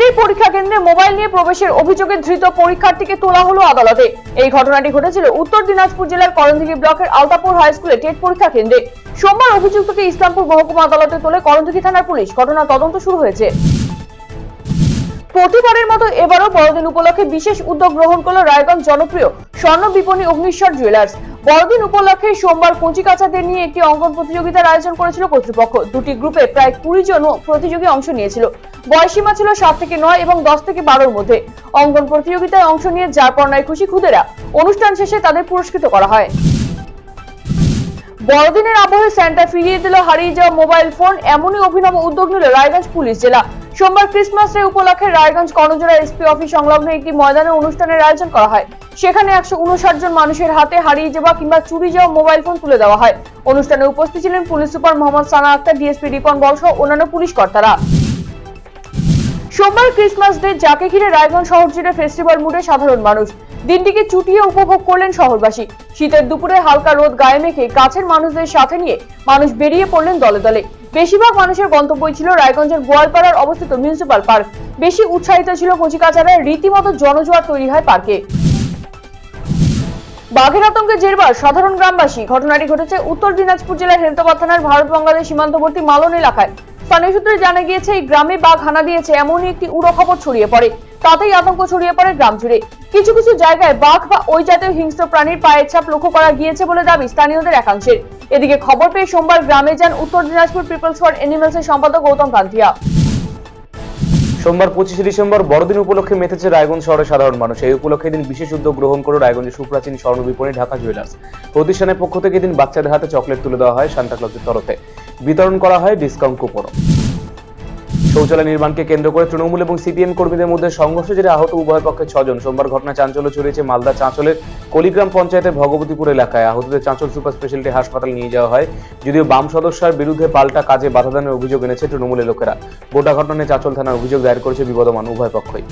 কেন্দ্রে মোবাইল নিয়ে প্রবেশের অভিযোগে ধৃত পরীক্ষার্থীকে তোলা হলো আদালতে। এই ঘটনাটি ঘটেছিল উত্তর দিনাজপুর জেলার করণদিঘি ব্লকের আলতাপুর হাই স্কুলে টেট পরীক্ষা কেন্দ্রে। সোমবার অভিযুক্তকে ইসলামপুর মহকুমা আদালতে তোলে করণদিঘি থানার পুলিশ। ঘটনা তদন্ত শুরু হয়েছে। প্রতিবারের মতো এবারও বড়দিন উপলক্ষে বিশেষ উদ্যোগ গ্রহণ করল রায়গঞ্জ জনপ্রিয় স্বর্ণ বিপণী অগ্নিশ্বর জুয়েলার্স। বড়দিন উপলক্ষে সোমবার কচিকাচাদের নিয়ে একটি অঙ্কন প্রতিযোগিতার আয়োজন করেছিল কর্তৃপক্ষ। দুটি গ্রুপে প্রায় কুড়ি জন প্রতিযোগী অংশ নিয়েছিল। বয়সীমা ছিল সাত থেকে নয় এবং দশ থেকে বারোর মধ্যে। অঙ্কন প্রতিযোগিতায় অংশ নিয়ে যার পর নয় খুশি খুদেরা। অনুষ্ঠান শেষে তাদের পুরস্কৃত করা হয়। বড়দিনের আবহে স্যান্টা ফিরিয়ে দিল, হারিয়ে যাওয়া মোবাইল ফোন এমনই অভিনব উদ্যোগ নিল রায়গঞ্জ পুলিশ জেলা। সোমবার ক্রিসমাস ডে উপলক্ষে রায়গঞ্জ কর্ণজোড়া এসপি অফিস সংলগ্ন একটি ময়দানে অনুষ্ঠানের আয়োজন করা হয়। সেখানে একশো উনষাট জন মানুষের হাতে হারিয়ে যাওয়া কিংবা চুরি যাওয়া মোবাইল ফোন তুলে দেওয়া হয়। অনুষ্ঠানে উপস্থিত ছিলেন police super Mohammad Sana Akhtar DSP Ripon Bal সহ অন্যান্য পুলিশ কর্তারা। সোমবার ক্রিসমাস ডে যাকে ঘিরে রায়গঞ্জ শহর জুড়ে ফেস্টিভ্যাল মুডে সাধারণ মানুষ। দিনটিকে চুটিয়ে উপভোগ করলেন শহরবাসী। শীতের দুপুরে হালকা রোদ গায়ে মেখে কাছের মানুষদের সাথে নিয়ে মানুষ বেরিয়ে পড়লেন দলে দলে। বেশিরভাগ মানুষের গন্তব্যই ছিল রায়গঞ্জের গোয়ালপাড়ার অবস্থিত মিউনিসিপাল পার্ক। বেশি উৎসাহিত ছিল কচিকাচারায় রীতিমতো জনজোয়ার তৈরি হয় পার্কে। বাঘের আতঙ্কে জেরবার সাধারণ গ্রামবাসী। ঘটনাটি ঘটেছে উত্তর দিনাজপুর জেলার হেমতাবাদ থানার ভারত বাংলাদেশ সীমান্তবর্তী মালন এলাকায়। স্থানীয় সূত্রে জানা গিয়েছে, এই গ্রামে বাঘ হানা দিয়েছে এমনই একটি উড়ো খবর ছড়িয়ে পড়ে। তাতেই আতঙ্ক ছড়িয়ে পড়ে গ্রাম জুড়ে। কিছু কিছু জায়গায় বাঘ বা ওই জাতীয় হিংস্র প্রাণীর পায়ের ছাপ লক্ষ্য করা গিয়েছে বলে দাবি স্থানীয়দের একাংশের। এদিকে খবর পেয়ে সোমবার গ্রামে যান উত্তর দিনাজপুর পিপলস ফর এনিমেলস এর সম্পাদক গৌতম কান্তিয়া। সোমবার পঁচিশে ডিসেম্বর বড়দিন উপলক্ষে মেতেছে রায়গঞ্জ শহরের সাধারণ মানুষ। এই উপলক্ষে দিন বিশেষ উদ্যোগ গ্রহণ করে রায়গঞ্জের সুপ্রাচীন স্বর্ণ বিপণী ঢাকা জুয়েলার্স। প্রতিষ্ঠানের পক্ষ থেকে দিন বাচ্চাদের হাতে চকলেট তুলে দেওয়া হয় সান্তাক্লজের তরফে। বিতরণ করা হয় ডিসকাউন্ট কুপনও। শৌচালয় নির্মাণকে কেন্দ্র করে তৃণমূল এবং সিপিএম কর্মীদের মধ্যে সংঘর্ষ জেরে আহত উভয় পক্ষে ছজন। সোমবার ঘটনা চাঞ্চল্য ছড়িয়েছে মালদা চাঁচলের কলিগ্রাম পঞ্চায়েতের ভগবতীপুর এলাকায়। আহতদের চাঁচল সুপার স্পেশালিটি হাসপাতাল নিয়ে যাওয়া হয়। যদিও বাম সদস্যের বিরুদ্ধে পাল্টা কাজে বাধা দানের অভিযোগ এনেছে তৃণমূলের লোকেরা। গোটা ঘটনায় চাঁচল থানার অভিযোগ দায়ের করেছে বিবদমান উভয় পক্ষই।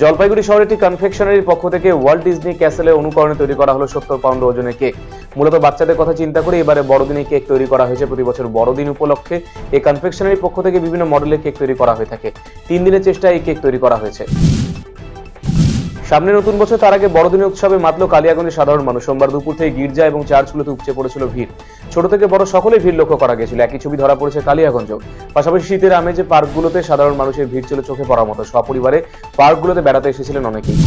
জলপাইগুড়ি শহরে একটি কনফেকশনারির পক্ষ থেকে ওয়ার্ল্ড ডিজনি ক্যাসেলে অনুকরণে তৈরি করা হলো সত্তর পাউন্ড ওজনের কেক মূলত বাচ্চাদের কথা চিন্তা করে এবারে বড়দিনে কেক তৈরি করা হয়েছে প্রতি বছর বড়দিন উপলক্ষে। এই কনফেকশনারির পক্ষ থেকে বিভিন্ন মডেলের কেক তৈরি করা হয়ে থাকে। তিন দিনের চেষ্টায় এই কেক তৈরি করা হয়েছে। সামনে নতুন বছর, তার আগে বড়দিনের উৎসবে মাতল কালিয়াগঞ্জের সাধারণ মানুষ। সোমবার দুপুর থেকে গির্জা এবং চার্চগুলোতে উপচে পড়েছিল ভিড়। ছোট থেকে বড় সকলে ভিড় লক্ষ্য করা গেছিল। একই ছবি ধরা পড়েছে কালিয়াগঞ্জ পাশাপাশি শীতের আমেজে পার্কগুলোতে সাধারণ মানুষের ভিড় ছিল চোখে পড়ার মতো। সপরিবারে পার্কগুলোতে বেড়াতে এসেছিলেন অনেকেই।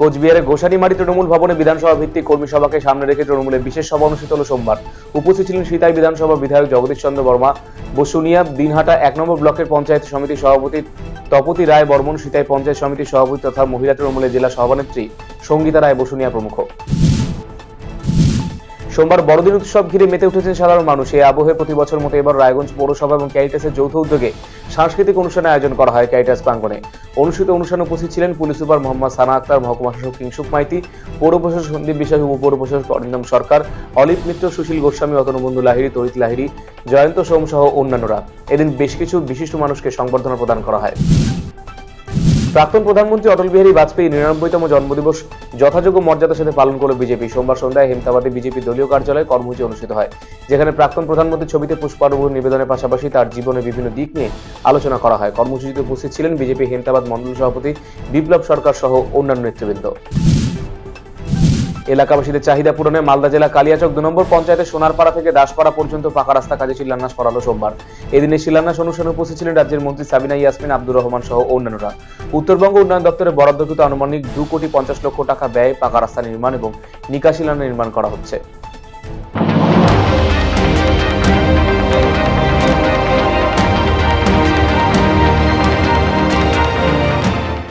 কোচবিহারের গোসানিমারি তৃণমূল ভবনে বিধানসভা ভিত্তিক কর্মী সভাকে সামনে রেখে তৃণমূলের বিশেষ সভা অনুষ্ঠিত হল সোমবার। উপস্থিত ছিলেন সীতাই বিধানসভা বিধায়ক জগদীশ চন্দ্র বর্মা, বসুনিয়া দিনহাটা এক নম্বর ব্লকের পঞ্চায়েত সমিতির সভাপতি তপতি রায় বর্মন, সীতাই পঞ্চায়েত সমিতির সভাপতি তথা মহিলা তৃণমূলের জেলা সভানেত্রী সঙ্গীতা রায় বসুনিয়া প্রমুখ। সোমবার বড়দিন উৎসব ঘিরে মেতে উঠেছেন সাধারণ মানুষ। এই আবহে প্রতি বছর মতো এবার রায়গঞ্জ পৌরসভা এবং ক্যারিটাসের যৌথ উদ্যোগে সাংস্কৃতিক অনুষ্ঠানের আয়োজন করা হয় ক্যারিটাস প্রাঙ্গণে। অনুষ্ঠিত অনুষ্ঠানে উপস্থিত ছিলেন পুলিশ সুপার মোহাম্মদ সানা আক্তার, মহকুমা শাসক কিংসুক মাইতি, পৌর প্রশাসক সন্দীপ বিশ্বাস, উপপৌর প্রশাসক অরিন্দম সরকার অলিপ মিত্র, সুশীল গোস্বামী, অতনুবন্ধু লাহিড়ী, তরিত লাহিড়ী, জয়ন্ত সোম সহ অন্যান্যরা। এদিন বেশ কিছু বিশিষ্ট মানুষকে সংবর্ধনা প্রদান করা হয়। প্রাক্তন প্রধানমন্ত্রী অটল বিহারী বাজপেয়ী নিরানব্বইতম জন্মদিবস যথাযোগ্য মর্যাদার সাথে পালন করল বিজেপি। সোমবার সন্ধ্যায় হেমতাবাদে বিজেপি দলীয় কার্যালয়ে কর্মসূচি অনুষ্ঠিত হয়, যেখানে প্রাক্তন প্রধানমন্ত্রীর ছবিতে পুষ্পারোপণ নিবেদনের পাশাপাশি তার জীবনের বিভিন্ন দিক নিয়ে আলোচনা করা হয়। কর্মসূচিতে উপস্থিত ছিলেন বিজেপি হেমতাবাদ মন্ডল সভাপতি বিপ্লব সরকার সহ অন্যান্য নেতৃবৃন্দ। এলাকাবাসীদের চাহিদা পূরণে মালদা জেলা কালিয়াচক দু নম্বর পঞ্চায়েতের সোনারপাড়া থেকে দাসপাড়া পর্যন্ত পাকা রাস্তা কাজে শিলান্যাস করালো সোমবার। এদিনে শিলান্যাস অনুষ্ঠানে উপস্থিত ছিলেন রাজ্যের মন্ত্রী সাবিনা ইয়াসমিন, আব্দুর রহমান সহ অন্যান্যরা। উত্তরবঙ্গ উন্নয়ন দপ্তরের বরাদ্দকৃত আনুমানিক দু কোটি পঞ্চাশ লক্ষ টাকা ব্যয় পাকা রাস্তা নির্মাণ এবং নিকাশিলান্যাস নির্মাণ করা হচ্ছে।